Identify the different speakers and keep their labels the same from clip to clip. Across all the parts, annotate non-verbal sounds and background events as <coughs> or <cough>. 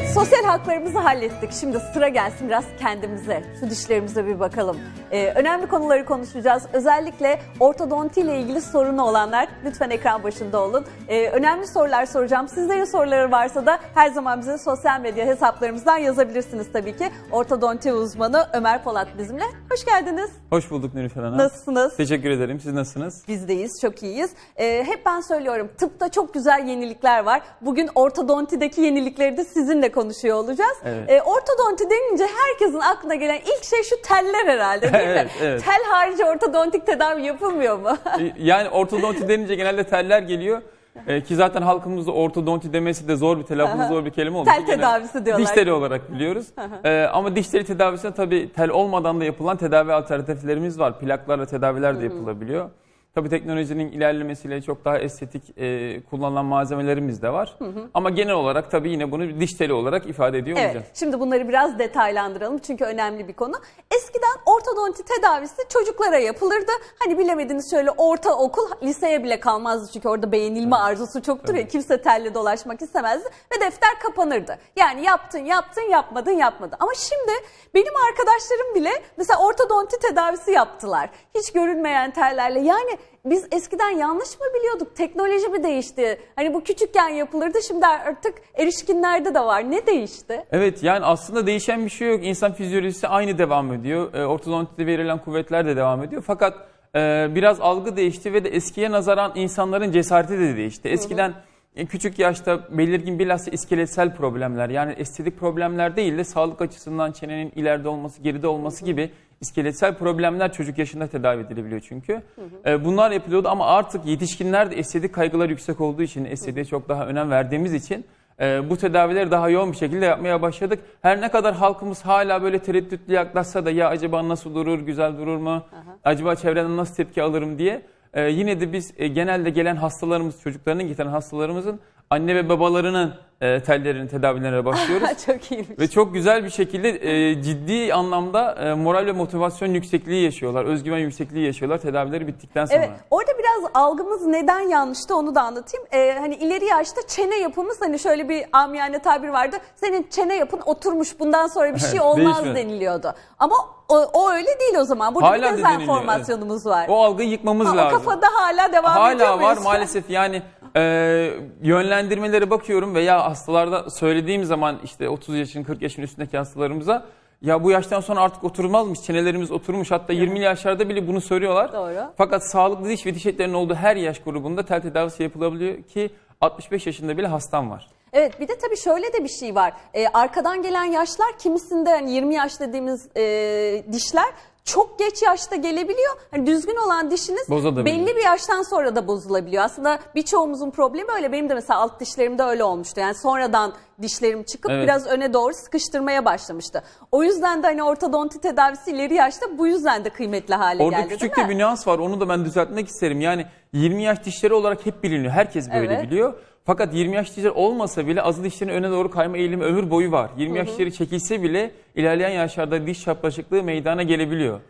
Speaker 1: Evet, sosyal haklarımızı hallettik. Şimdi sıra gelsin biraz kendimize, şu dişlerimize bir bakalım. Ee, önemli konuları konuşacağız. Özellikle ortodonti ile ilgili sorunu olanlar lütfen ekran başında olun. Ee, önemli sorular soracağım. Sizlerin soruları varsa da her zaman bize sosyal medya hesaplarımızdan yazabilirsiniz tabii ki. Ortodonti uzmanı Ömer Polat bizimle. Hoş geldiniz.
Speaker 2: Hoş bulduk Nilüfer Hanım.
Speaker 1: Nasılsınız?
Speaker 2: Teşekkür ederim. Siz nasılsınız?
Speaker 1: Bizdeyiz, çok iyiyiz. Ee, hep ben söylüyorum, tıpta çok güzel yenilikler var. Bugün ortodontideki yenilikleri de sizinle konuşuyor olacağız.
Speaker 2: Evet.
Speaker 1: Ee, ortodonti denince herkesin aklına gelen ilk şey şu teller herhalde değil <laughs>
Speaker 2: Evet,
Speaker 1: mi?
Speaker 2: evet.
Speaker 1: Tel harici ortodontik tedavi yapılmıyor mu?
Speaker 2: E, yani ortodonti denince genelde teller geliyor. E, ki zaten halkımızda ortodonti demesi de zor bir telaffuz, zor bir kelime oldu.
Speaker 1: Tel tedavisi diyorlar.
Speaker 2: Diş teli olarak biliyoruz. E, ama diş teli tedavisinde tabii tel olmadan da yapılan tedavi alternatiflerimiz var. Plaklarla tedaviler de yapılabiliyor. Tabii teknolojinin ilerlemesiyle çok daha estetik e, kullanılan malzemelerimiz de var. Ama genel olarak tabii yine bunu diş teli olarak ifade ediyor olacağız.
Speaker 1: Evet, şimdi bunları biraz detaylandıralım çünkü önemli bir konu. Eskiden ortodonti tedavisi çocuklara yapılırdı. Hani bilemediniz şöyle ortaokul, liseye bile kalmazdı çünkü orada beğenilme arzusu çoktur ya.
Speaker 2: Tabii.
Speaker 1: Kimse telle dolaşmak istemezdi ve defter kapanırdı. Yani yaptın, yaptın, yapmadın, yapmadın. Ama şimdi benim arkadaşlarım bile mesela ortodonti tedavisi yaptılar. Hiç görünmeyen tellerle. Yani biz eskiden yanlış mı biliyorduk? Teknoloji mi değişti? Hani bu küçükken yapılırdı şimdi artık erişkinlerde de var. Ne değişti?
Speaker 2: Evet yani aslında değişen bir şey yok. İnsan fizyolojisi aynı devam ediyor. E, ortodontide verilen kuvvetler de devam ediyor. Fakat e, biraz algı değişti ve de eskiye nazaran insanların cesareti de değişti. Eskiden e, küçük yaşta belirgin bilhassa iskeletsel problemler yani estetik problemler değil de sağlık açısından çenenin ileride olması, geride olması gibi iskeletsel problemler çocuk yaşında tedavi edilebiliyor çünkü. E, bunlar yapılıyordu ama artık yetişkinler de estetik kaygılar yüksek olduğu için, estetiğe çok daha önem verdiğimiz için ee, bu tedavileri daha yoğun bir şekilde yapmaya başladık. Her ne kadar halkımız hala böyle tereddütlü yaklaşsa da ya acaba nasıl durur, güzel durur mu? Acaba çevreden nasıl tepki alırım diye. Ee, yine de biz e, genelde gelen hastalarımız, çocuklarını getiren hastalarımızın anne ve babalarının e, tellerinin tedavilerine başlıyoruz. <laughs>
Speaker 1: Çok iyiymiş.
Speaker 2: Ve çok güzel bir şekilde e, ciddi anlamda e, moral ve motivasyon yüksekliği yaşıyorlar. Özgüven yüksekliği yaşıyorlar tedavileri bittikten sonra.
Speaker 1: Evet, orada biraz algımız neden yanlıştı onu da anlatayım. Ee, hani ileri yaşta çene yapımız hani şöyle bir amiyane tabir vardı. Senin çene yapın oturmuş bundan sonra bir şey <laughs>
Speaker 2: Evet,
Speaker 1: olmaz
Speaker 2: değişmedi.
Speaker 1: deniliyordu. Ama o, o öyle değil o zaman. Burada
Speaker 2: Hala
Speaker 1: bir dezenformasyonumuz var.
Speaker 2: O algıyı yıkmamız
Speaker 1: Ha, o
Speaker 2: lazım.
Speaker 1: kafada hala devam ediyor
Speaker 2: Hala var maalesef yani e, yönlendirmelere bakıyorum veya hastalarda söylediğim zaman işte 30 yaşın 40 yaşın üstündeki hastalarımıza ya bu yaştan sonra artık oturmazmış çenelerimiz oturmuş hatta 20 yaşlarda bile bunu söylüyorlar.
Speaker 1: Doğru.
Speaker 2: Fakat sağlıklı diş ve diş etlerinin olduğu her yaş grubunda tel tedavisi yapılabiliyor ki 65 yaşında bile hastam var.
Speaker 1: Evet bir de tabii şöyle de bir şey var. Ee, arkadan gelen yaşlar kimisinde hani 20 yaş dediğimiz e, dişler çok geç yaşta gelebiliyor. Hani düzgün olan dişiniz belli bir yaştan sonra da bozulabiliyor. Aslında birçoğumuzun problemi öyle. Benim de mesela alt dişlerimde öyle olmuştu. Yani sonradan dişlerim çıkıp
Speaker 2: Evet.
Speaker 1: biraz öne doğru sıkıştırmaya başlamıştı. O yüzden de hani ortodonti tedavisi ileri yaşta bu yüzden de kıymetli hale
Speaker 2: Orada
Speaker 1: geldi
Speaker 2: küçük
Speaker 1: değil
Speaker 2: de bir nüans var. Onu da ben düzeltmek isterim. Yani 20 yaş dişleri olarak hep biliniyor. Herkes böyle
Speaker 1: Evet.
Speaker 2: biliyor. Fakat 20 yaş dişleri olmasa bile azı dişlerin öne doğru kayma eğilimi ömür boyu var. 20 yaş dişleri çekilse bile ilerleyen yaşlarda diş çapraşıklığı meydana gelebiliyor.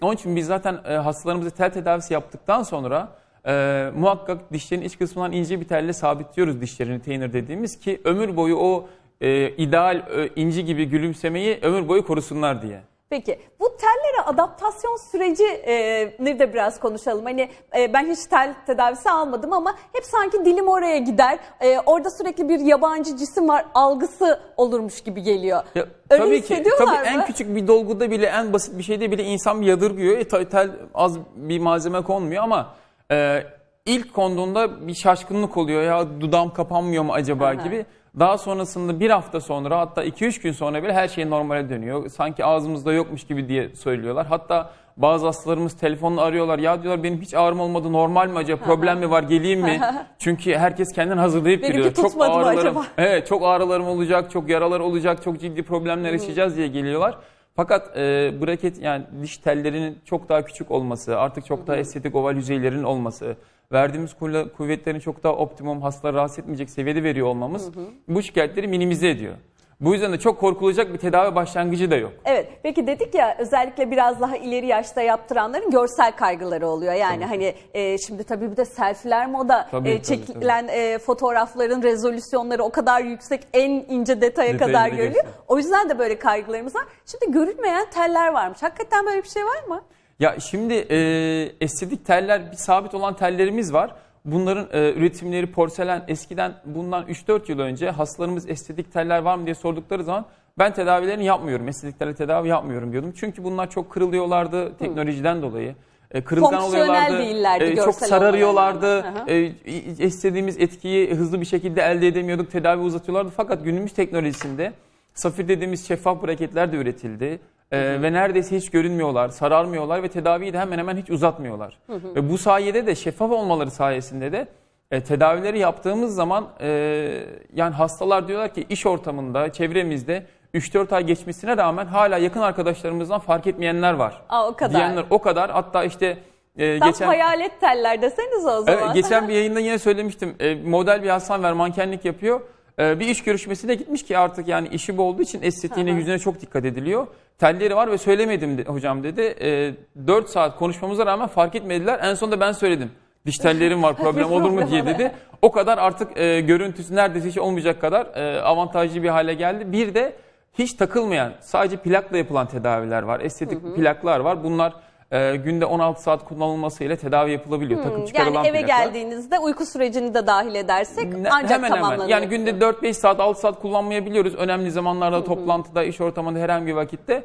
Speaker 2: Onun için biz zaten e, hastalarımıza tel tedavisi yaptıktan sonra e, muhakkak dişlerin iç kısmından ince bir telle sabitliyoruz dişlerini retainer dediğimiz ki ömür boyu o e, ideal e, inci gibi gülümsemeyi ömür boyu korusunlar diye.
Speaker 1: Peki bu tellere adaptasyon süreci e, de biraz konuşalım. Hani e, ben hiç tel tedavisi almadım ama hep sanki dilim oraya gider. E, orada sürekli bir yabancı cisim var algısı olurmuş gibi geliyor.
Speaker 2: Ya,
Speaker 1: Öyle
Speaker 2: tabii ki tabii
Speaker 1: mı?
Speaker 2: en küçük bir dolguda bile en basit bir şeyde bile insan bir yadırgıyor. E, tel az bir malzeme konmuyor ama e, ilk konduğunda bir şaşkınlık oluyor. Ya dudağım kapanmıyor mu acaba
Speaker 1: Aha.
Speaker 2: gibi. Daha sonrasında bir hafta sonra hatta 2-3 gün sonra bile her şey normale dönüyor. Sanki ağzımızda yokmuş gibi diye söylüyorlar. Hatta bazı hastalarımız telefonla arıyorlar. Ya diyorlar benim hiç ağrım olmadı normal mi acaba problem mi var geleyim mi? <laughs> Çünkü herkes kendini hazırlayıp
Speaker 1: Benimki
Speaker 2: geliyor. Çok ağrılarım,
Speaker 1: acaba? <laughs>
Speaker 2: Evet çok ağrılarım olacak, çok yaralar olacak, çok ciddi problemler yaşayacağız diye geliyorlar. Fakat e, braket yani diş tellerinin çok daha küçük olması, artık çok daha estetik oval yüzeylerin olması, verdiğimiz kula- kuvvetlerin çok daha optimum hastaları rahatsız etmeyecek seviyede veriyor olmamız bu şikayetleri minimize ediyor. Bu yüzden de çok korkulacak bir tedavi başlangıcı da yok.
Speaker 1: Evet. Peki dedik ya özellikle biraz daha ileri yaşta yaptıranların görsel kaygıları oluyor. Yani hani e, şimdi tabii bir de selfiler moda.
Speaker 2: Tabii,
Speaker 1: E,
Speaker 2: tabii,
Speaker 1: çekilen e, fotoğrafların rezolüsyonları o kadar yüksek en ince detaya
Speaker 2: Detayına
Speaker 1: kadar
Speaker 2: da
Speaker 1: görülüyor.
Speaker 2: geçiyor.
Speaker 1: O yüzden de böyle kaygılarımız var. Şimdi görünmeyen teller varmış. Hakikaten böyle bir şey var mı?
Speaker 2: Ya şimdi e, estetik teller, bir sabit olan tellerimiz var. Bunların e, üretimleri porselen eskiden bundan 3-4 yıl önce hastalarımız estetik teller var mı diye sordukları zaman ben tedavilerini yapmıyorum. Estetik telle tedavi yapmıyorum diyordum. Çünkü bunlar çok kırılıyorlardı teknolojiden dolayı. E, kırılgan
Speaker 1: Fonksiyonel
Speaker 2: oluyorlardı.
Speaker 1: değillerdi
Speaker 2: e, çok
Speaker 1: görsel
Speaker 2: sararıyorlardı.
Speaker 1: Hı hı.
Speaker 2: E, istediğimiz etkiyi hızlı bir şekilde elde edemiyorduk. Tedavi uzatıyorlardı. Fakat günümüz teknolojisinde safir dediğimiz şeffaf braketler de üretildi. Ee, ve neredeyse hiç görünmüyorlar, sararmıyorlar ve tedaviyi de hemen hemen hiç uzatmıyorlar. Ve bu sayede de şeffaf olmaları sayesinde de e, tedavileri yaptığımız zaman e, yani hastalar diyorlar ki iş ortamında, çevremizde 3-4 ay geçmesine rağmen hala yakın arkadaşlarımızdan fark etmeyenler var.
Speaker 1: Aa, o kadar.
Speaker 2: Diyenler o kadar. Hatta işte e,
Speaker 1: Tam
Speaker 2: geçen
Speaker 1: hayalet teller deseniz o zaman.
Speaker 2: Evet, geçen bir yayında yine söylemiştim. E, model bir Hasan var, mankenlik yapıyor. E, bir iş görüşmesine gitmiş ki artık yani işi bu olduğu için estetiğine,
Speaker 1: Hı hı.
Speaker 2: yüzüne çok dikkat ediliyor. Telleri var ve söylemedim de, hocam dedi. E, 4 saat konuşmamıza rağmen fark etmediler. En sonunda ben söyledim. Diş tellerim var, <laughs> problem olur mu diye dedi. O kadar artık e, görüntüsü neredeyse hiç olmayacak kadar e, avantajlı bir hale geldi. Bir de hiç takılmayan, sadece plakla yapılan tedaviler var. Estetik plaklar var. Bunlar e, günde 16 saat kullanılmasıyla tedavi yapılabiliyor. Takıp çıkarılan
Speaker 1: yani eve
Speaker 2: plaklar.
Speaker 1: geldiğinizde uyku sürecini de dahil edersek
Speaker 2: Ne-
Speaker 1: ancak
Speaker 2: hemen hemen. Yani günde 4-5 saat 6 saat kullanmayabiliyoruz. Önemli zamanlarda toplantıda, iş ortamında herhangi bir vakitte.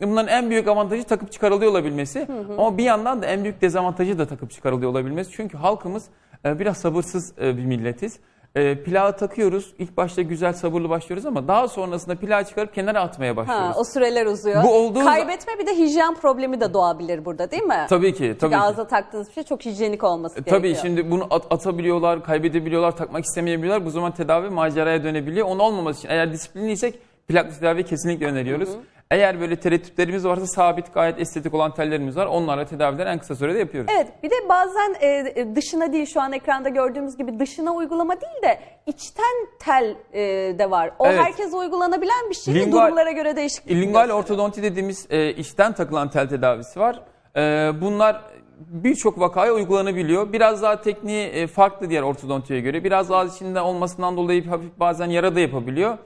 Speaker 2: Bunların en büyük avantajı takıp çıkarılıyor olabilmesi. Ama bir yandan da en büyük dezavantajı da takıp çıkarılıyor olabilmesi. Çünkü halkımız e, biraz sabırsız e, bir milletiz. E, Plağı takıyoruz. İlk başta güzel sabırlı başlıyoruz ama daha sonrasında plağı çıkarıp kenara atmaya başlıyoruz.
Speaker 1: Ha, o süreler uzuyor.
Speaker 2: Bu olduğu-
Speaker 1: Kaybetme bir de hijyen problemi de doğabilir burada değil mi?
Speaker 2: Tabii ki.
Speaker 1: Çünkü
Speaker 2: Tabii ki.
Speaker 1: ağza taktığınız bir şey çok hijyenik olması
Speaker 2: E,
Speaker 1: gerekiyor.
Speaker 2: Tabii şimdi bunu at- atabiliyorlar, kaybedebiliyorlar, takmak istemeyebiliyorlar. Bu zaman tedavi maceraya dönebiliyor. Onun olmaması için eğer disiplinliysek plaklı tedavi kesinlikle öneriyoruz. Eğer böyle tereddütlerimiz varsa sabit gayet estetik olan tellerimiz var. Onlarla tedavileri en kısa sürede yapıyoruz.
Speaker 1: Evet bir de bazen e, dışına değil şu an ekranda gördüğümüz gibi dışına uygulama değil de içten tel e, de var. O
Speaker 2: Evet.
Speaker 1: herkese uygulanabilen bir şey?
Speaker 2: Lingual-
Speaker 1: durumlara göre değişiklik
Speaker 2: Lingual ortodonti dediğimiz e, içten takılan tel tedavisi var. E, bunlar birçok vakaya uygulanabiliyor. Biraz daha tekniği e, farklı diğer ortodontiye göre. Biraz daha içinde olmasından dolayı hafif bazen yara da yapabiliyor.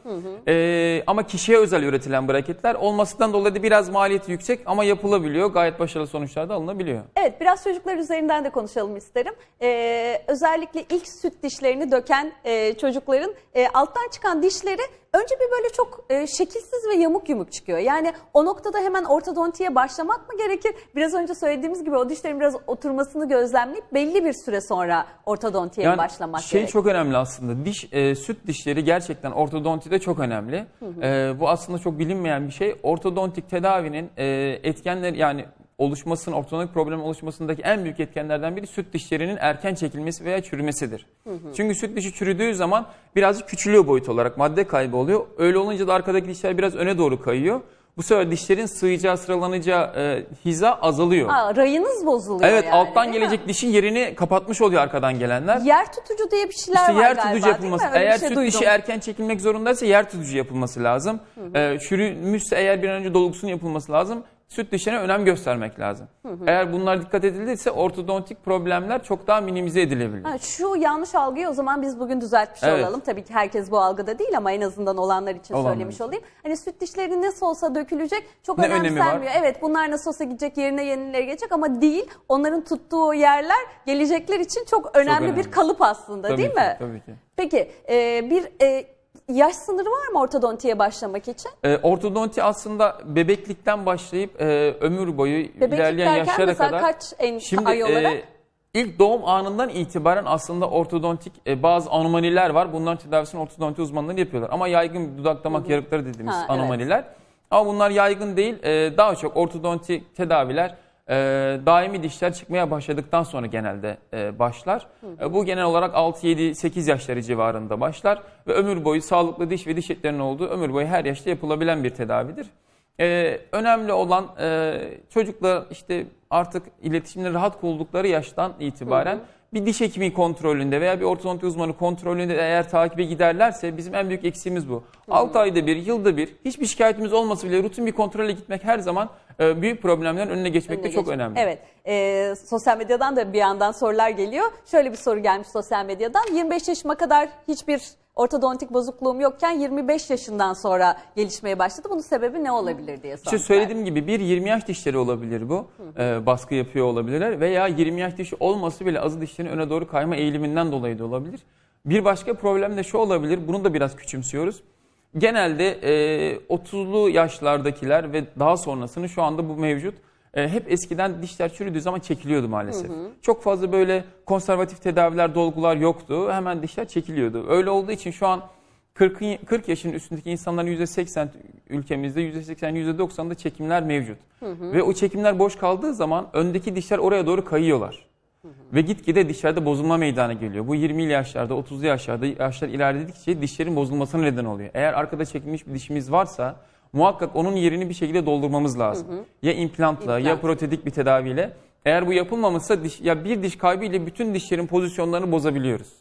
Speaker 2: E, ama kişiye özel üretilen braketler olmasından dolayı da biraz maliyeti yüksek ama yapılabiliyor. Gayet başarılı sonuçlar da alınabiliyor.
Speaker 1: Evet biraz çocuklar üzerinden de konuşalım isterim. Ee, özellikle ilk süt dişlerini döken e, çocukların e, alttan çıkan dişleri önce bir böyle çok e, şekilsiz ve yamuk yumuk çıkıyor. Yani o noktada hemen ortodontiye başlamak mı gerekir? Biraz önce söylediğimiz gibi o dişlerin biraz oturmasını gözlemleyip belli bir süre sonra ortodontiye
Speaker 2: Yani
Speaker 1: başlamak
Speaker 2: şey
Speaker 1: gerekir.
Speaker 2: çok önemli aslında. Diş e, süt dişleri gerçekten ortodontide çok önemli. E, bu aslında çok bilinmeyen bir şey. Ortodontik tedavinin e, etkenleri yani oluşmasının, ortodontik problem oluşmasındaki en büyük etkenlerden biri süt dişlerinin erken çekilmesi veya çürümesidir. Çünkü süt dişi çürüdüğü zaman birazcık küçülüyor boyut olarak. Madde kaybı oluyor. Öyle olunca da arkadaki dişler biraz öne doğru kayıyor. Bu sefer dişlerin sığacağı, sıralanacağı e, hiza azalıyor.
Speaker 1: Aa, rayınız bozuluyor
Speaker 2: evet
Speaker 1: yani,
Speaker 2: alttan
Speaker 1: değil mi?
Speaker 2: gelecek dişin yerini kapatmış oluyor arkadan gelenler.
Speaker 1: Yer tutucu diye bir şeyler
Speaker 2: İşte
Speaker 1: var
Speaker 2: yer
Speaker 1: galiba
Speaker 2: tutucu yapılması. Eğer
Speaker 1: şey
Speaker 2: süt
Speaker 1: duydum.
Speaker 2: dişi erken çekilmek zorundaysa yer tutucu yapılması lazım. Ee, çürümüşse eğer bir an önce dolgusunun yapılması lazım. Süt dişine önem göstermek lazım. Eğer bunlar dikkat edildiyse ortodontik problemler çok daha minimize edilebilir.
Speaker 1: Ha, şu yanlış algıyı o zaman biz bugün düzeltmiş
Speaker 2: Evet.
Speaker 1: olalım. Tabii ki herkes bu algıda değil ama en azından olanlar için
Speaker 2: Olanlar
Speaker 1: söylemiş
Speaker 2: için.
Speaker 1: olayım. Hani süt dişleri nasıl olsa dökülecek çok
Speaker 2: Ne
Speaker 1: önemsenmiyor. Evet bunlar nasıl olsa gidecek yerine yenileri gelecek ama değil. Onların tuttuğu yerler gelecekler için çok önemli,
Speaker 2: önemli.
Speaker 1: bir kalıp aslında
Speaker 2: Tabii
Speaker 1: değil
Speaker 2: ki,
Speaker 1: mi?
Speaker 2: Tabii ki.
Speaker 1: Peki e, bir e, yaş sınırı var mı ortodontiye başlamak için?
Speaker 2: Ee, ortodonti aslında bebeklikten başlayıp e, ömür boyu
Speaker 1: Bebeklik
Speaker 2: ilerleyen
Speaker 1: derken
Speaker 2: yaşlara
Speaker 1: mesela
Speaker 2: kadar.
Speaker 1: kaç en
Speaker 2: Şimdi
Speaker 1: ay olarak?
Speaker 2: e, ilk doğum anından itibaren aslında ortodontik e, bazı anomaliler var. Bunların tedavisini ortodonti uzmanları yapıyorlar. Ama yaygın dudak damak yarıkları dediğimiz
Speaker 1: Ha, evet.
Speaker 2: anomaliler. Ama bunlar yaygın değil. E, daha çok ortodontik tedaviler e, daimi dişler çıkmaya başladıktan sonra genelde e, başlar. E, bu genel olarak 6, 7, 8 yaşları civarında başlar. Ve ömür boyu sağlıklı diş ve diş etlerinin olduğu ömür boyu her yaşta yapılabilen bir tedavidir. Ee, önemli olan e, çocuklar işte artık iletişimde rahat oldukları yaştan itibaren bir diş hekimi kontrolünde veya bir ortodonti uzmanı kontrolünde eğer takibe giderlerse bizim en büyük eksiğimiz bu. 6 ayda bir, yılda bir hiçbir şikayetimiz olmasa bile rutin bir kontrole gitmek her zaman e, büyük problemlerin önüne geçmekte
Speaker 1: Önüne
Speaker 2: çok
Speaker 1: geç-
Speaker 2: önemli.
Speaker 1: Evet. e, sosyal medyadan da bir yandan sorular geliyor. Şöyle bir soru gelmiş sosyal medyadan. 25 yaşıma kadar hiçbir ortodontik bozukluğum yokken 25 yaşından sonra gelişmeye başladı. Bunun sebebi ne olabilir diye sormuşlar.
Speaker 2: İşte söylediğim gibi bir 20 yaş dişleri olabilir bu. Ee, baskı yapıyor olabilirler veya 20 yaş dişi olması bile azı dişlerin öne doğru kayma eğiliminden dolayı da olabilir. Bir başka problem de şu olabilir. Bunu da biraz küçümsüyoruz. Genelde e, 30'lu yaşlardakiler ve daha sonrasını şu anda bu mevcut. E, hep eskiden dişler çürüdüğü zaman çekiliyordu maalesef. Çok fazla böyle konservatif tedaviler, dolgular yoktu. Hemen dişler çekiliyordu. Öyle olduğu için şu an 40, 40 yaşın üstündeki insanların %80 ülkemizde %80 %90'da çekimler mevcut. Ve o çekimler boş kaldığı zaman öndeki dişler oraya doğru kayıyorlar. Ve gitgide dişlerde bozulma meydana geliyor. Bu 20'li yaşlarda, 30'lu yaşlarda yaşlar ilerledikçe dişlerin bozulmasına neden oluyor. Eğer arkada çekilmiş bir dişimiz varsa muhakkak onun yerini bir şekilde doldurmamız lazım. Ya implantla ya
Speaker 1: İmplant.
Speaker 2: protetik bir tedaviyle. Eğer bu yapılmamışsa diş, ya bir diş kaybı ile bütün dişlerin pozisyonlarını bozabiliyoruz.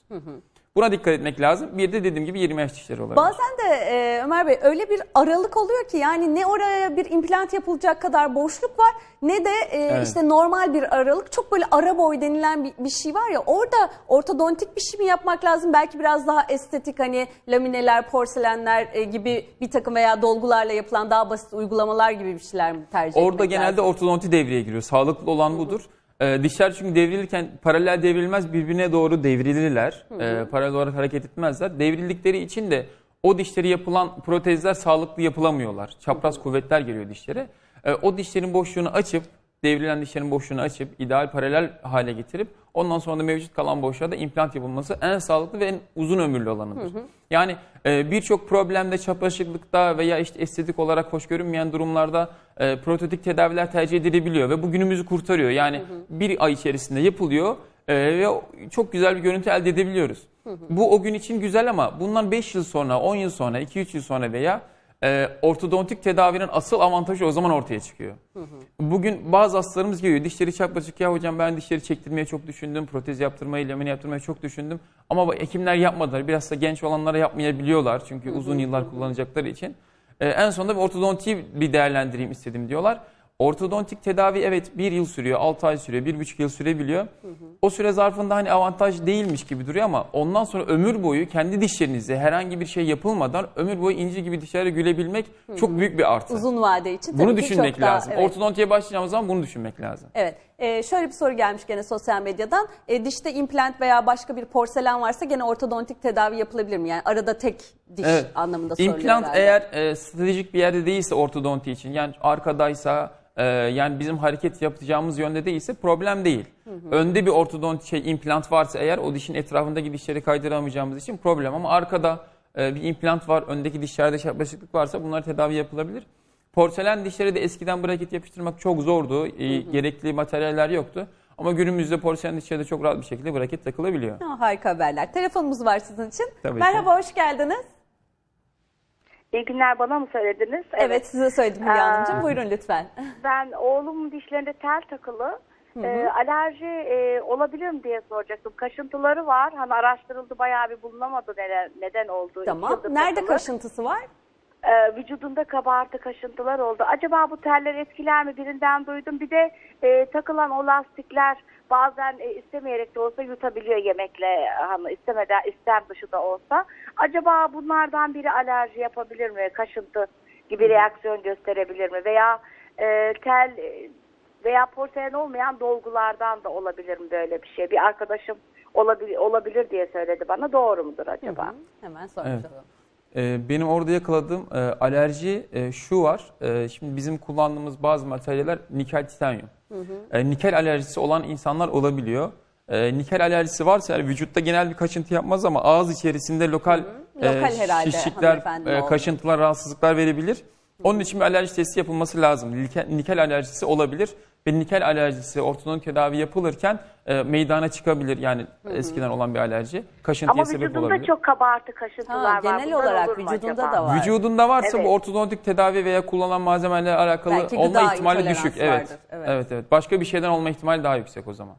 Speaker 2: Buna dikkat etmek lazım. Bir de dediğim gibi 20 yaş dişleri olabilir.
Speaker 1: Bazen de e, Ömer Bey öyle bir aralık oluyor ki yani ne oraya bir implant yapılacak kadar boşluk var ne de e,
Speaker 2: Evet.
Speaker 1: işte normal bir aralık. Çok böyle ara boy denilen bir, bir şey var ya orada ortodontik bir şey mi yapmak lazım? Belki biraz daha estetik hani lamineler, porselenler e, gibi bir takım veya dolgularla yapılan daha basit uygulamalar gibi bir şeyler mi tercih
Speaker 2: Orada genelde
Speaker 1: lazım?
Speaker 2: ortodonti devreye giriyor. Sağlıklı olan budur. Ee, dişler çünkü devrilirken paralel devrilmez birbirine doğru devrilirler. Ee, paralel olarak hareket etmezler. Devrildikleri için de o dişleri yapılan protezler sağlıklı yapılamıyorlar. Çapraz kuvvetler geliyor dişlere. Ee, o dişlerin boşluğunu açıp devrilen dişlerin boşluğunu açıp ideal paralel hale getirip ondan sonra da mevcut kalan boşluğa da implant yapılması en sağlıklı ve en uzun ömürlü olanıdır. Yani e, birçok problemde çapraşıklıkta veya işte estetik olarak hoş görünmeyen durumlarda e, protetik tedaviler tercih edilebiliyor ve bu günümüzü kurtarıyor. Yani bir ay içerisinde yapılıyor e, ve çok güzel bir görüntü elde edebiliyoruz. Bu o gün için güzel ama bundan 5 yıl sonra, 10 yıl sonra, 2-3 yıl sonra veya e, ortodontik tedavinin asıl avantajı o zaman ortaya çıkıyor. Bugün bazı hastalarımız geliyor. Dişleri çapraşık ya hocam ben dişleri çektirmeye çok düşündüm. Protez yaptırmayı, lamine yaptırmayı çok düşündüm. Ama hekimler yapmadılar. Biraz da genç olanlara yapmayabiliyorlar. Çünkü uzun yıllar kullanacakları için. Ee, en sonunda bir ortodontiyi bir değerlendireyim istedim diyorlar. Ortodontik tedavi evet bir yıl sürüyor, 6 ay sürüyor, bir buçuk yıl sürebiliyor. O süre zarfında hani avantaj değilmiş gibi duruyor ama ondan sonra ömür boyu kendi dişlerinize herhangi bir şey yapılmadan ömür boyu inci gibi dişlerle gülebilmek çok büyük bir artı.
Speaker 1: Uzun vade için
Speaker 2: Bunu
Speaker 1: tabii ki
Speaker 2: düşünmek
Speaker 1: çok daha-
Speaker 2: lazım.
Speaker 1: evet.
Speaker 2: Ortodontiye başlayacağımız zaman bunu düşünmek lazım.
Speaker 1: Evet. Ee, şöyle bir soru gelmiş gene sosyal medyadan. Ee, dişte implant veya başka bir porselen varsa gene ortodontik tedavi yapılabilir mi? Yani arada tek diş
Speaker 2: Evet.
Speaker 1: anlamında soruluyor
Speaker 2: İmplant
Speaker 1: herhalde.
Speaker 2: eğer e, stratejik bir yerde değilse ortodonti için yani arkadaysa e, yani bizim hareket yapacağımız yönde değilse problem değil. Önde bir ortodonti şey implant varsa eğer o dişin etrafındaki dişleri kaydıramayacağımız için problem ama arkada e, bir implant var öndeki dişlerde çapraşıklık varsa bunlar tedavi yapılabilir. Porselen dişlere de eskiden braket yapıştırmak çok zordu. E, gerekli materyaller yoktu. Ama günümüzde porselen dişlere de çok rahat bir şekilde braket takılabiliyor.
Speaker 1: Ha, harika haberler. Telefonumuz var sizin için.
Speaker 2: Tabii ki.
Speaker 1: Merhaba, hoş geldiniz.
Speaker 3: İyi günler bana mı söylediniz?
Speaker 1: Evet, size söyledim Hülya
Speaker 3: Aa.
Speaker 1: Hanımcığım. Buyurun lütfen. <laughs>
Speaker 3: Ben oğlumun dişlerinde tel takılı. Ee, alerji e, olabilir mi diye soracaktım. Kaşıntıları var. Hani araştırıldı bayağı bir bulunamadı neden, neden olduğu. İki
Speaker 1: tamam.
Speaker 3: yıldır
Speaker 1: Nerede
Speaker 3: takılı.
Speaker 1: kaşıntısı var?
Speaker 3: Ee, vücudunda kabartı kaşıntılar oldu. Acaba bu teller etkiler mi? Birinden duydum. Bir de e, takılan o lastikler bazen e, istemeyerek de olsa yutabiliyor yemekle hani istemeden istem dışı da olsa. Acaba bunlardan biri alerji yapabilir mi? Kaşıntı gibi reaksiyon gösterebilir mi? Veya e, tel e, veya porselen olmayan dolgulardan da olabilir mi böyle bir şey? Bir arkadaşım olabilir olabilir diye söyledi bana. Doğru mudur acaba?
Speaker 1: Hemen sormuş
Speaker 2: Evet.
Speaker 1: olalım.
Speaker 2: Ee, Benim orada yakaladığım e, alerji e, şu var. E, Şimdi bizim kullandığımız bazı materyaller nikel titanyum. E, Nikel alerjisi olan insanlar olabiliyor. Nikel alerjisi varsa yani vücutta genel bir kaşıntı yapmaz ama ağız içerisinde lokal, e,
Speaker 1: Lokal herhalde
Speaker 2: şişlikler, kaşıntılar, rahatsızlıklar verebilir. Onun için bir alerji testi yapılması lazım. Nikel, nikel alerjisi olabilir ve nikel alerjisi ortodontik tedavi yapılırken e, meydana çıkabilir. Yani eskiden olan bir alerji. Kaşıntıya
Speaker 3: Ama
Speaker 2: sebep
Speaker 3: vücudunda
Speaker 2: olabilir.
Speaker 3: çok kabartı kaşıntılar
Speaker 1: Ha,
Speaker 3: var.
Speaker 1: genel
Speaker 3: Bunlar
Speaker 1: olarak
Speaker 3: olur mu
Speaker 1: vücudunda
Speaker 3: acaba?
Speaker 1: da var.
Speaker 2: Vücudunda varsa
Speaker 3: Evet.
Speaker 2: bu ortodontik tedavi veya kullanılan malzemelerle alakalı
Speaker 1: Belki
Speaker 2: olma
Speaker 1: gıda
Speaker 2: ihtimali
Speaker 1: intoleransı
Speaker 2: düşük. Evet.
Speaker 1: vardır, evet.
Speaker 2: evet. Evet Başka bir şeyden olma ihtimali daha yüksek o zaman.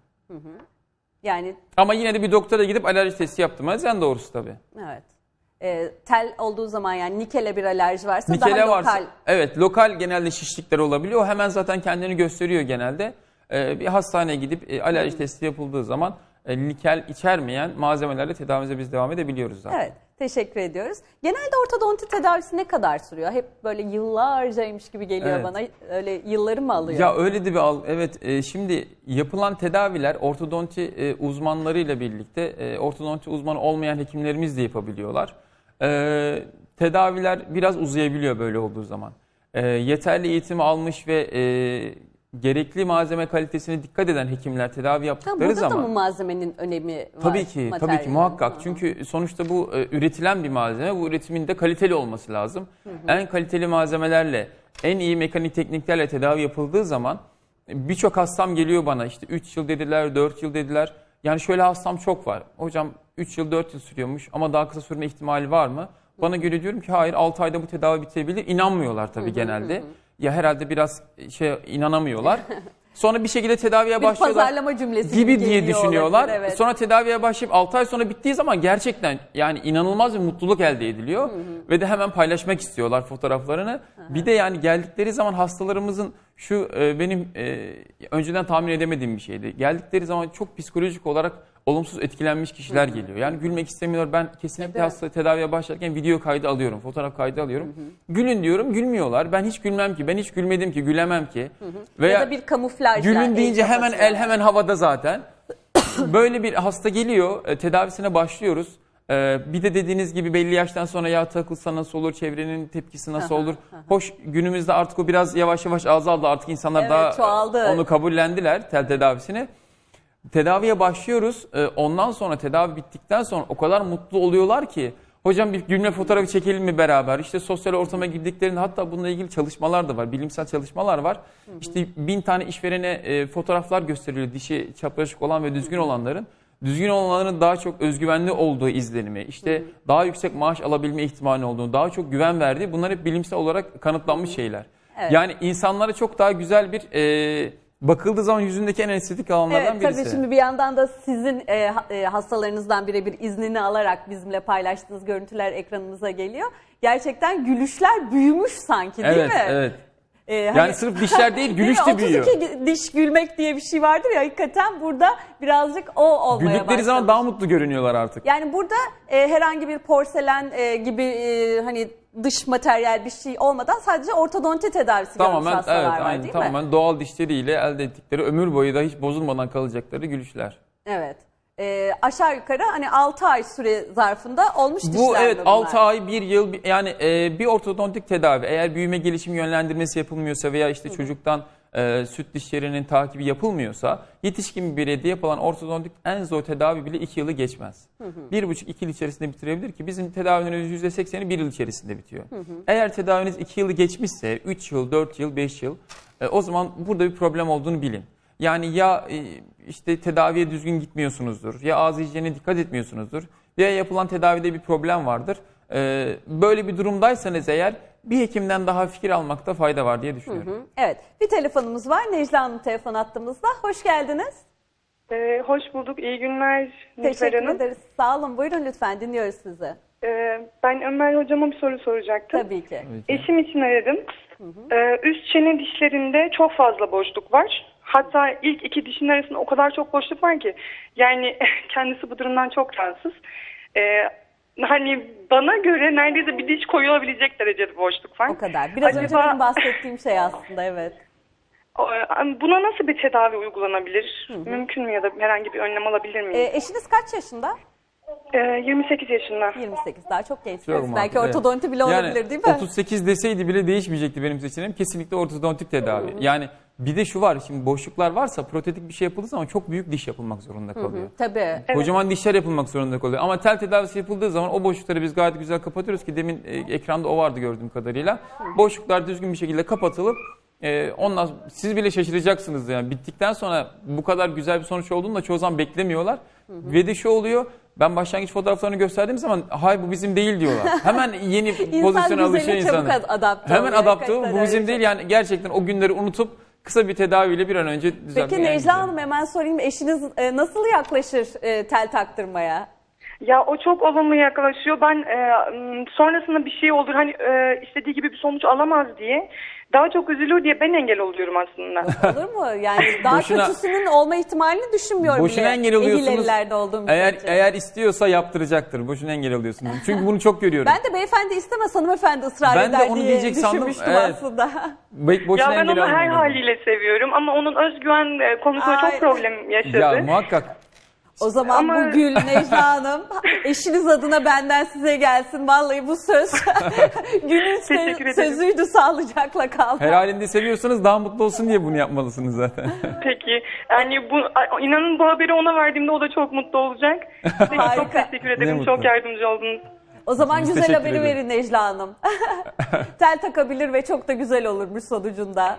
Speaker 1: Yani
Speaker 2: Ama yine de bir doktora gidip alerji testi yaptırmanız en doğrusu tabii.
Speaker 1: evet. E, tel olduğu zaman yani nikele bir alerji varsa
Speaker 2: Nikele
Speaker 1: daha
Speaker 2: varsa,
Speaker 1: lokal.
Speaker 2: evet lokal genelde şişlikler olabiliyor. O hemen zaten kendini gösteriyor genelde. Ee, bir hastaneye gidip e, alerji testi yapıldığı zaman e, nikel içermeyen malzemelerle tedavimize biz devam edebiliyoruz zaten.
Speaker 1: Evet, teşekkür ediyoruz. Genelde ortodonti tedavisi ne kadar sürüyor? Hep böyle yıllarcaymış gibi geliyor
Speaker 2: Evet.
Speaker 1: bana. Öyle yılları mı alıyor?
Speaker 2: Ya öyle de bir al. Evet e, şimdi yapılan tedaviler ortodonti e, uzmanlarıyla birlikte e, ortodonti uzmanı olmayan hekimlerimiz de yapabiliyorlar. E, tedaviler biraz uzayabiliyor böyle olduğu zaman. E, yeterli eğitimi almış ve e, gerekli malzeme kalitesine dikkat eden hekimler tedavi yaptıkları
Speaker 1: burada
Speaker 2: zaman
Speaker 1: da mı malzemenin önemi var?
Speaker 2: Tabii ki, tabii ki muhakkak.
Speaker 1: Hı.
Speaker 2: Çünkü sonuçta bu e, üretilen bir malzeme, bu üretimin de kaliteli olması lazım. En kaliteli malzemelerle, en iyi mekanik tekniklerle tedavi yapıldığı zaman birçok hastam geliyor bana işte 3 yıl dediler, 4 yıl dediler. Yani şöyle hastam çok var. Hocam 3 yıl 4 yıl sürüyormuş ama daha kısa sürme ihtimali var mı? Bana göre diyorum ki hayır 6 ayda bu tedavi bitebilir. İnanmıyorlar tabii genelde. Ya herhalde biraz şey inanamıyorlar. <laughs> Sonra bir şekilde tedaviye
Speaker 1: Bir
Speaker 2: başlıyorlar
Speaker 1: pazarlama cümlesi
Speaker 2: gibi diye düşünüyorlar.
Speaker 1: olabilir, evet.
Speaker 2: Sonra tedaviye başlayıp 6 ay sonra bittiği zaman gerçekten yani inanılmaz bir mutluluk elde ediliyor. Ve de hemen paylaşmak istiyorlar fotoğraflarını. Bir de yani geldikleri zaman hastalarımızın şu e, benim e, önceden tahmin edemediğim bir şeydi. Geldikleri zaman çok psikolojik olarak olumsuz etkilenmiş kişiler geliyor. Yani gülmek istemiyorlar. Ben kesinlikle
Speaker 1: Tabii.
Speaker 2: hasta tedaviye başlarken video kaydı alıyorum, fotoğraf kaydı alıyorum. Gülün diyorum, gülmüyorlar. Ben hiç gülmem ki, ben hiç gülmedim ki, gülemem ki.
Speaker 1: ya da bir kamuflaj.
Speaker 2: Gülün deyince hemen el hemen havada zaten. <coughs> Böyle bir hasta geliyor, e, tedavisine başlıyoruz. E, bir de dediğiniz gibi belli yaştan sonra ya takılsa nasıl olur, çevrenin tepkisi nasıl olur. Hoş günümüzde artık o biraz yavaş yavaş azaldı. Artık insanlar
Speaker 1: Evet,
Speaker 2: daha
Speaker 1: çoğaldı.
Speaker 2: onu kabullendiler tel tedavisini. Tedaviye başlıyoruz. E, ondan sonra tedavi bittikten sonra o kadar mutlu oluyorlar ki hocam bir gülme fotoğrafı çekelim mi beraber? İşte sosyal ortama girdiklerinde hatta bununla ilgili çalışmalar da var. Bilimsel çalışmalar var. İşte bin tane işverene e, fotoğraflar gösteriliyor. Dişi çapraşık olan ve düzgün olanların. Düzgün olanların daha çok özgüvenli olduğu izlenimi, işte daha yüksek maaş alabilme ihtimali olduğunu, daha çok güven verdiği bunlar hep bilimsel olarak kanıtlanmış şeyler.
Speaker 1: Evet.
Speaker 2: Yani insanlara çok daha güzel bir e, bakıldığı zaman yüzündeki en estetik alanlardan
Speaker 1: Evet
Speaker 2: birisi.
Speaker 1: tabii şimdi bir yandan da sizin e, e, hastalarınızdan birebir iznini alarak bizimle paylaştığınız görüntüler ekranımıza geliyor. Gerçekten gülüşler büyümüş sanki değil
Speaker 2: evet,
Speaker 1: mi?
Speaker 2: evet.
Speaker 1: E,
Speaker 2: Yani
Speaker 1: hani-
Speaker 2: sırf dişler değil, <laughs> gülüş de büyüyor.
Speaker 1: 32 diş gülmek diye bir şey vardır ya hakikaten burada birazcık o olmaya
Speaker 2: Güldükleri
Speaker 1: başlamış.
Speaker 2: zaman daha mutlu görünüyorlar artık.
Speaker 1: Yani burada e, herhangi bir porselen e, gibi e, hani dış materyal bir şey olmadan sadece ortodonti tedavisi görmüş
Speaker 2: Tamamen
Speaker 1: hastalar
Speaker 2: evet,
Speaker 1: var
Speaker 2: aynen,
Speaker 1: değil mi?
Speaker 2: tamamen doğal dişleriyle elde ettikleri ömür boyu da hiç bozulmadan kalacakları gülüşler.
Speaker 1: Evet. E, aşağı yukarı hani 6 ay süre zarfında olmuş dişler
Speaker 2: Bu evet
Speaker 1: bunlar?
Speaker 2: 6 ay 1 yıl yani e, bir ortodontik tedavi eğer büyüme gelişim yönlendirmesi yapılmıyorsa veya işte çocuktan e, süt dişlerinin takibi yapılmıyorsa yetişkin bir bireyde yapılan ortodontik en zor tedavi bile 2 yılı geçmez. 1,5-2 yıl içerisinde bitirebilir ki bizim tedavilerin %80'i 1 yıl içerisinde bitiyor. Eğer tedaviniz 2 yılı geçmişse 3 yıl, 4 yıl, 5 yıl e, o zaman burada bir problem olduğunu bilin. Yani ya e, işte tedaviye düzgün gitmiyorsunuzdur, ya ağız hijyenine dikkat etmiyorsunuzdur, ya yapılan tedavide bir problem vardır. E, böyle bir durumdaysanız eğer bir hekimden daha fikir almakta fayda var diye düşünüyorum.
Speaker 1: Evet. Bir telefonumuz var. Necla Hanım telefon attığımızda. Hoş geldiniz.
Speaker 4: Ee, hoş bulduk. İyi günler Nilüfer
Speaker 1: Teşekkür
Speaker 4: Hanım.
Speaker 1: ederiz. Sağ olun. Buyurun lütfen dinliyoruz sizi.
Speaker 4: Ee, ben Ömer hocama bir soru soracaktım.
Speaker 1: Tabii ki.
Speaker 4: Eşim için aradım. Ee, üst çene dişlerinde çok fazla boşluk var. Hatta ilk iki dişin arasında o kadar çok boşluk var ki. Yani <laughs> kendisi bu durumdan çok rahatsız. Ee, hani bana göre neredeyse bir diş koyulabilecek derecede boşluk var.
Speaker 1: O kadar. Biraz önce
Speaker 4: Acaba-
Speaker 1: benim bahsettiğim şey aslında evet.
Speaker 4: Buna nasıl bir tedavi uygulanabilir? Mümkün mü ya da herhangi bir önlem alabilir miyim?
Speaker 1: Ee, eşiniz kaç yaşında?
Speaker 4: Ee, 28 yaşında.
Speaker 1: 28. Daha çok gençsiniz.
Speaker 2: Çok
Speaker 1: Belki ortodonti bile
Speaker 2: Yani
Speaker 1: olabilir değil mi?
Speaker 2: 38 deseydi bile değişmeyecekti benim seçeneğim. Kesinlikle ortodontik tedavi. Yani bir de şu var şimdi boşluklar varsa protetik bir şey yapıldığı zaman çok büyük diş yapılmak zorunda kalıyor.
Speaker 1: Tabii.
Speaker 2: Kocaman dişler yapılmak zorunda kalıyor. Ama tel tedavisi yapıldığı zaman o boşlukları biz gayet güzel kapatıyoruz ki demin e, ekranda o vardı gördüğüm kadarıyla. Boşluklar düzgün bir şekilde kapatılıp e, ondan siz bile şaşıracaksınız yani bittikten sonra bu kadar güzel bir sonuç olduğunu da çoğu zaman beklemiyorlar. Ve de şu oluyor ben başlangıç fotoğraflarını gösterdiğim zaman hay bu bizim değil diyorlar. Hemen yeni <laughs> pozisyona alışıyor
Speaker 1: güzeline
Speaker 2: insan.
Speaker 1: çabuk ad- adapte
Speaker 2: Hemen adapte oluyor. Bu bizim değil yani gerçekten o günleri unutup kısa bir tedaviyle bir an önce düzeltmek
Speaker 1: Peki Necla Hanım hemen sorayım eşiniz e, nasıl yaklaşır e, tel taktırmaya?
Speaker 4: Ya o çok olumlu yaklaşıyor. Ben e, m, sonrasında bir şey olur hani e, istediği gibi bir sonuç alamaz diye daha çok üzülür diye ben engel oluyorum aslında. <laughs>
Speaker 1: Olur mu? Yani daha
Speaker 2: Boşuna-
Speaker 1: kötüsünün olma ihtimalini düşünmüyorum
Speaker 2: Boşuna
Speaker 1: bile.
Speaker 2: engel
Speaker 1: Ehil
Speaker 2: oluyorsunuz.
Speaker 1: ellerde olduğum
Speaker 2: Eğer
Speaker 1: müddetçe.
Speaker 2: eğer istiyorsa yaptıracaktır. Boşuna engel oluyorsunuz. Çünkü bunu çok görüyorum.
Speaker 1: Ben de beyefendi istemez hanımefendi ısrar
Speaker 2: Ben de
Speaker 1: eder
Speaker 2: onu
Speaker 1: diye
Speaker 2: diyecek sandım.
Speaker 1: düşünmüştüm
Speaker 2: Evet.
Speaker 1: aslında.
Speaker 2: Boşuna
Speaker 4: ya ben
Speaker 2: engel
Speaker 4: onu her
Speaker 2: almayın.
Speaker 4: haliyle seviyorum ama onun özgüven e, konusunda
Speaker 1: Ay.
Speaker 4: çok problem yaşadı.
Speaker 2: Ya muhakkak.
Speaker 1: O zaman
Speaker 4: Ama-
Speaker 1: bu gül <laughs> Necla Hanım eşiniz adına benden size gelsin. Vallahi bu söz <laughs> günün sö-
Speaker 4: ederim.
Speaker 1: sözüydü sağlıcakla kal.
Speaker 2: Her halinde seviyorsanız daha mutlu olsun diye bunu yapmalısınız zaten. <laughs>
Speaker 4: Peki. Yani bu inanın bu haberi ona verdiğimde o da çok mutlu olacak. Size
Speaker 1: Harika.
Speaker 4: çok teşekkür ederim. Çok yardımcı oldunuz.
Speaker 1: O zaman
Speaker 2: Biz
Speaker 1: güzel haberi
Speaker 2: ederiz.
Speaker 1: verin Necla Hanım. Tel takabilir ve çok da güzel olurmuş sonucunda.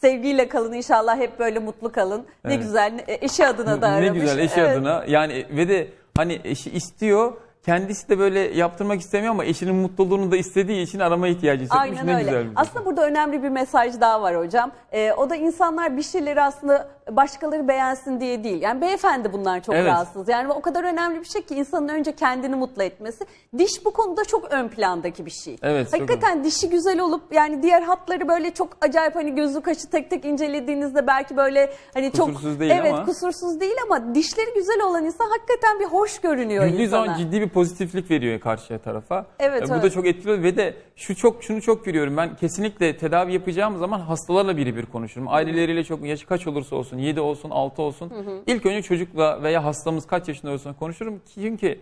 Speaker 1: Sevgiyle kalın inşallah hep böyle mutlu kalın. Ne
Speaker 2: Evet.
Speaker 1: güzel e, eşi adına da
Speaker 2: ne
Speaker 1: aramış.
Speaker 2: güzel eşi
Speaker 1: Evet.
Speaker 2: adına. Yani ve de hani eşi istiyor. Kendisi de böyle yaptırmak istemiyor ama eşinin mutluluğunu da istediği için arama ihtiyacı hissetmiş.
Speaker 1: Aynen
Speaker 2: ne
Speaker 1: öyle.
Speaker 2: güzel. bir şey.
Speaker 1: Aslında burada önemli bir mesaj daha var hocam. Ee, o da insanlar bir şeyleri aslında başkaları beğensin diye değil. Yani beyefendi bunlar çok
Speaker 2: Evet.
Speaker 1: rahatsız. Yani o kadar önemli bir şey ki insanın önce kendini mutlu etmesi. Diş bu konuda çok ön plandaki bir şey.
Speaker 2: Evet, çok
Speaker 1: Hakikaten dişi güzel olup yani diğer hatları böyle çok acayip hani gözü kaşı tek tek incelediğinizde belki böyle hani çok
Speaker 2: Kusursuz değil
Speaker 1: evet
Speaker 2: ama-
Speaker 1: kusursuz değil ama dişleri güzel olan insan hakikaten bir hoş görünüyor
Speaker 2: Güldüğü
Speaker 1: insana.
Speaker 2: zaman ciddi bir pozitiflik veriyor karşıya tarafa.
Speaker 1: Evet,
Speaker 2: E, bu
Speaker 1: evet.
Speaker 2: da çok etkili ve de şu çok şunu çok görüyorum. Ben kesinlikle tedavi yapacağım zaman hastalarla birebir konuşurum. Aileleriyle çok yaşı kaç olursa olsun, 7 olsun, 6 olsun. İlk önce çocukla veya hastamız kaç yaşında olursa konuşurum. Çünkü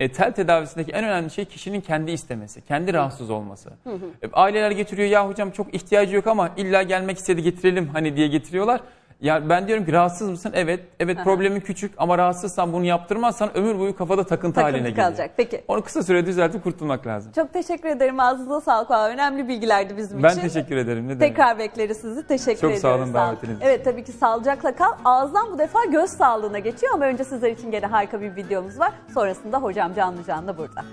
Speaker 2: e, tel tedavisindeki en önemli şey kişinin kendi istemesi, kendi rahatsız olması. E, aileler getiriyor ya hocam çok ihtiyacı yok ama illa gelmek istedi getirelim hani diye getiriyorlar. Ya ben diyorum ki rahatsız mısın? Evet. Evet problemin küçük ama rahatsızsan bunu yaptırmazsan ömür boyu kafada takıntı,
Speaker 1: Takıntı
Speaker 2: haline geliyor.
Speaker 1: kalacak. Peki.
Speaker 2: Onu kısa sürede düzeltip kurtulmak lazım.
Speaker 1: Çok teşekkür ederim. Ağzınıza sağlık. Valla Önemli bilgilerdi bizim
Speaker 2: Ben
Speaker 1: için.
Speaker 2: teşekkür ederim. Ne demek?
Speaker 1: Tekrar bekleriz sizi. Teşekkür
Speaker 2: Çok
Speaker 1: ediyoruz.
Speaker 2: sağ olun davetiniz için.
Speaker 1: Evet tabii ki sağlıcakla kal. Ağızdan bu defa göz sağlığına geçiyor ama önce sizler için gene harika bir videomuz var. Sonrasında hocam canlı canlı burada.